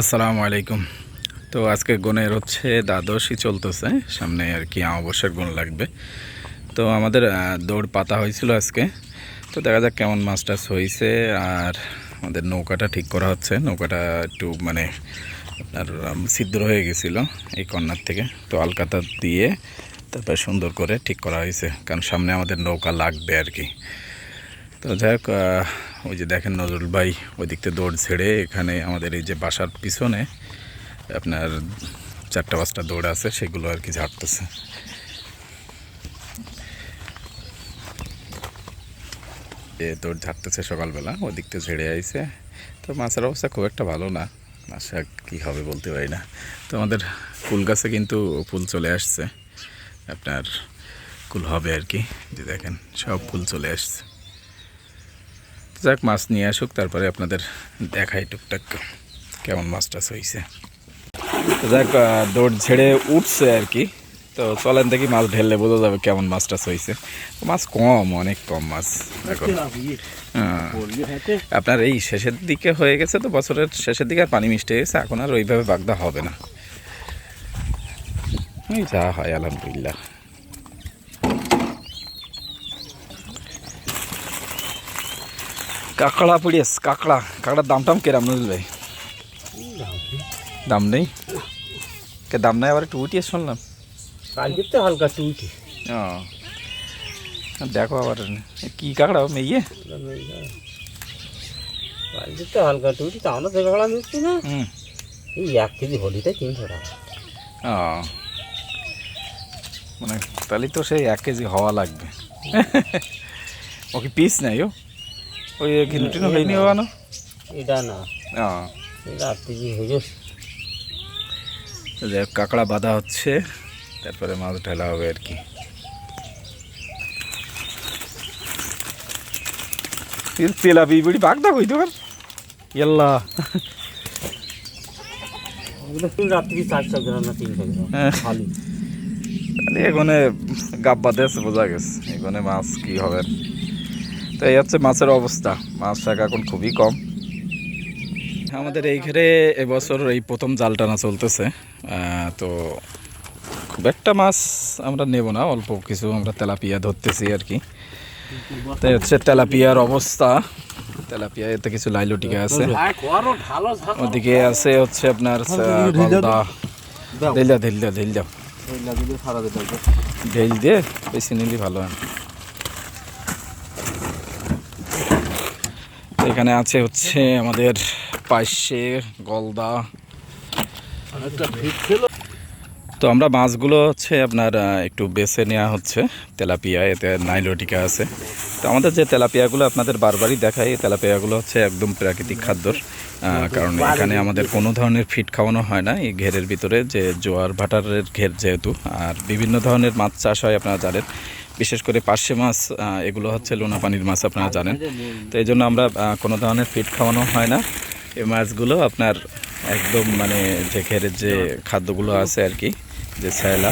আসসালামু আলাইকুম। তো আজকে গনের হচ্ছে দ্বাদশই চলতেছে, সামনে আর কি অমাবস্যার গুণ লাগবে। তো আমাদের দৌড় পাতা হয়েছিল আজকে। তো দেখা যাক কেমন মাছ টাছ হয়েছে আর আমাদের নৌকাটা ঠিক করা হচ্ছে। নৌকাটা একটু মানে আপনার ছিদ্র হয়ে গেছিল এই কর্নার থেকে। তো আলকাতা দিয়ে তারপরে সুন্দর করে ঠিক করা হয়েছে, কারণ সামনে আমাদের নৌকা লাগবে আর কি। তো যাই হোক ওই যে দেখেন নজরুল ভাই ওই দিক দৌড় ছেড়ে এখানে আমাদের এই যে বাসার পিছনে আপনার চারটা পাঁচটা দৌড় আছে, সেগুলো আর কি ঝাড়তেছে। এ দৌড় ঝাড়তেছে সকালবেলা ওই দিক ছেড়ে আইছে। তো মাছের অবস্থা খুব একটা ভালো না আশা কী হবে বলতে পারি না। তো আমাদের ফুল গাছে কিন্তু ফুল চলে আসছে, আপনার কুল হবে আর কি, যে দেখেন সব ফুল চলে আসছে। যাক, মাছ নিয়ে আসুক, তারপরে আপনাদের দেখাই টুকটাক কেমন মাছ টাছ হয়েছে তো যাক দৌড় ছেড়ে উঠছে আর কি। তো চলেন দেখি মাছ ঢেললে বোঝা যাবে কেমন মাছ টাছ হয়েছে মাছ কম, অনেক কম মাছ এখন। আপনার এই শেষের দিকে হয়ে গেছে তো, বছরের শেষের দিকে আর পানি মিষ্টি হয়ে গেছে, এখন আর ওইভাবে বাগদা হবে না। যা হয়, আলহামদুলিল্লাহ। কাঁকড়া পড়িয়েস কাঁকড়া। কাঁকড়ার দাম টাম কেরাম নজরুল ভাই? দাম নেই? কে দাম নাই আবার একটু উঠিয়ে শুনলাম। কালকে তো হালকা টুইটি ও। দেখো আবার কি কাঁকড়া মেয়ে? কালকে তো হালকা টুইটি তা আমরা দেখে গেলাম দেখছি না? হুম। এই এক কেজি হলিতে তিনশো টাকা। ও। মানে তাহলে তো সেই এক কেজি হওয়া লাগবে। ও কি পিস নাই ও? ওই কিনুটিনো হয়নি এটা না। হয়ে যাই কাঁকড়া বাঁধা হচ্ছে তারপরে মাছ ঢালা হবে আর কি। তেলা বাগদা কই তোমার? ইয়াল্লা। হ্যাঁ। এখানে গাব আছে বোঝা গেছে। এখানে মাছ কি হবে? আর। তো এই হচ্ছে মাছের অবস্থা। মাছ শাক এখন খুবই কম। আমাদের এই ঘেরে এবছর এই প্রথম জাল টানা চলতেছে। তো খুব একটা মাছ আমরা নেব না অল্প কিছু আমরা তেলাপিয়া ধরতেছি আর কি। তো হচ্ছে তেলাপিয়ার অবস্থা। তেলাপিয়া এতে কিছু লাইলটিকা আছে। ওদিকে আছে হচ্ছে আপনার ঢেল দাও ঢেল দাও ঢেল দাও। ঢেল দিয়ে বেশি নিলে ভালো হয়। এখানে আছে হচ্ছে আমাদের পাইসে, গলদা। তো আমরা মাছগুলো হচ্ছে আপনার একটু বেছে নেওয়া হচ্ছে। তেলাপিয়া, এতে নাইলোটিকা আছে। তো আমাদের যে তেলাপিয়াগুলো আপনাদের বারবারই দেখাই, এই তেলাপিয়াগুলো হচ্ছে একদম প্রাকৃতিক খাদ্যর কারণ এখানে আমাদের কোনো ধরনের ফিট খাওয়ানো হয় না। এই ঘেরের ভিতরে যে জোয়ার ভাটারের ঘের যেহেতু, আর বিভিন্ন ধরনের মাছ চাষ হয়, আপনারা জানেন। বিশেষ করে পার্শে মাছ এগুলো হচ্ছে লোনা পানির মাছ আপনারা জানেন। তো এই জন্য আমরা কোনো ধরনের ফিট খাওয়ানো হয় না। এই মাছগুলো আপনার একদম মানে যে ঘেরের যে খাদ্যগুলো আছে আর কি যে ছায়লা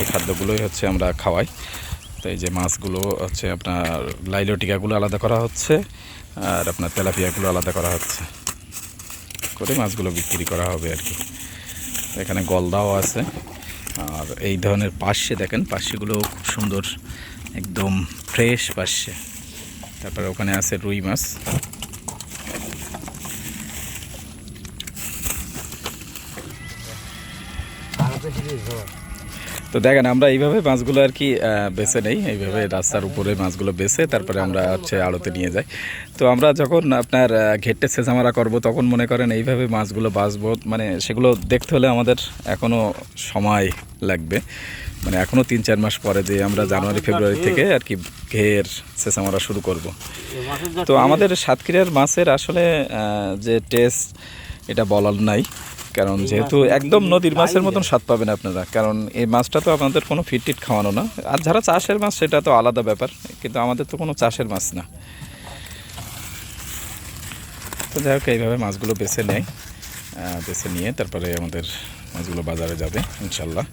এই খাদ্যগুলোই হচ্ছে আমরা খাওয়াই। তো এই যে মাছগুলো হচ্ছে আপনার লাইলো টিকাগুলো আলাদা করা হচ্ছে আর আপনার তেলাপিয়াগুলো আলাদা করা হচ্ছে। করে মাছগুলো বিক্রি করা হবে আর কি। এখানে গলদাও আছে। আর এই ধরনের পার্শ্বে দেখেন, পার্শ্বেগুলো খুব সুন্দর, একদম ফ্রেশ পার্শ্বে। তারপরে ওখানে আছে রুই মাছ। তো দেখেন আমরা এইভাবে মাছগুলো আর কি বেছে নেই। এইভাবে রাস্তার উপরে মাছগুলো বেছে তারপরে আমরা হচ্ছে আড়তে নিয়ে যাই। তো আমরা যখন আপনার ঘেটে ছেঁচামারা করব তখন মনে করেন এইভাবে মাছগুলো বাঁচবো। মানে সেগুলো দেখতে হলে আমাদের এখনও সময় লাগবে। মানে এখনও তিন চার মাস পরে যে আমরা জানুয়ারি ফেব্রুয়ারি থেকে আর কি ঘের ছেঁচামারা শুরু করব। তো আমাদের সাতক্ষীরার মাছের আসলে যে টেস্ট এটা বলার নাই। কারণ যেহেতু একদম নদীর মাছের মতন স্বাদ পাবেন আপনারা। কারণ এই মাছটা তো আপনাদের কোনো ফিট টিট খাওয়ানো না। আর যারা চাষের মাছ সেটা তো আলাদা ব্যাপার। কিন্তু আমাদের তো কোনো চাষের মাছ না। তো যাই হোক এইভাবে মাছগুলো বেছে নেয়। বেছে নিয়ে তারপরে আমাদের মাছগুলো বাজারে যাবে ইনশাল্লাহ।